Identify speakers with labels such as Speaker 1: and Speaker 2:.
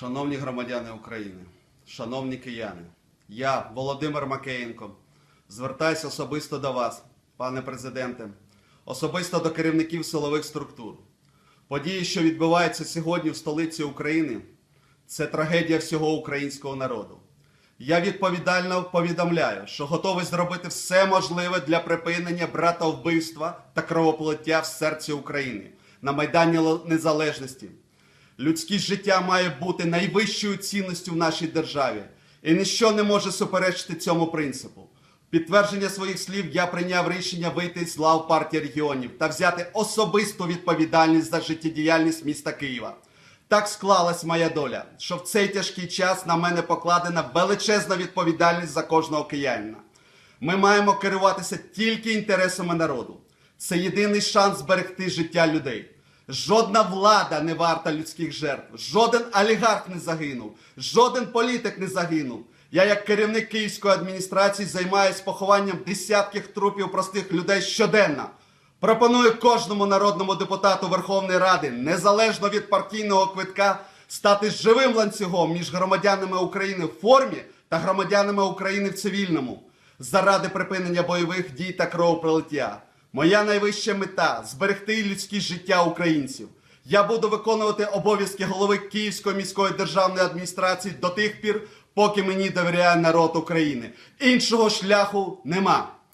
Speaker 1: Шановні громадяни України, шановні кияни, я, Володимир Макеєнко, звертаюся особисто до вас, пане президенте, особисто до керівників силових структур. Події, що відбуваються сьогодні в столиці України, це трагедія всього українського народу. Я відповідально повідомляю, що готовий зробити все можливе для припинення братовбивства та кровополиття в серці України на Майдані Незалежності. Людське життя має бути найвищою цінністю в нашій державі, і ніщо не може суперечити цьому принципу. Підтвердження своїх слів я прийняв рішення вийти з лав партії регіонів та взяти особисту відповідальність за життєдіяльність міста Києва. Так склалась моя доля, що в цей тяжкий час на мене покладена величезна відповідальність за кожного киянина. Ми маємо керуватися тільки інтересами народу. Це єдиний шанс зберегти життя людей. Жодна влада не варта людських жертв, жоден олігарх не загинув, жоден політик не загинув. Я, як керівник київської адміністрації, займаюся похованням десятків трупів простих людей щоденно. Пропоную кожному народному депутату Верховної Ради, незалежно від партійного квитка, стати живим ланцюгом між громадянами України в формі та громадянами України в цивільному заради припинення бойових дій та кровопролиття. Моя найвища мета зберегти людське життя українців. Я буду виконувати обов'язки голови Київської міської державної адміністрації до тих пір, поки мені довіряє народ України. Іншого шляху нема.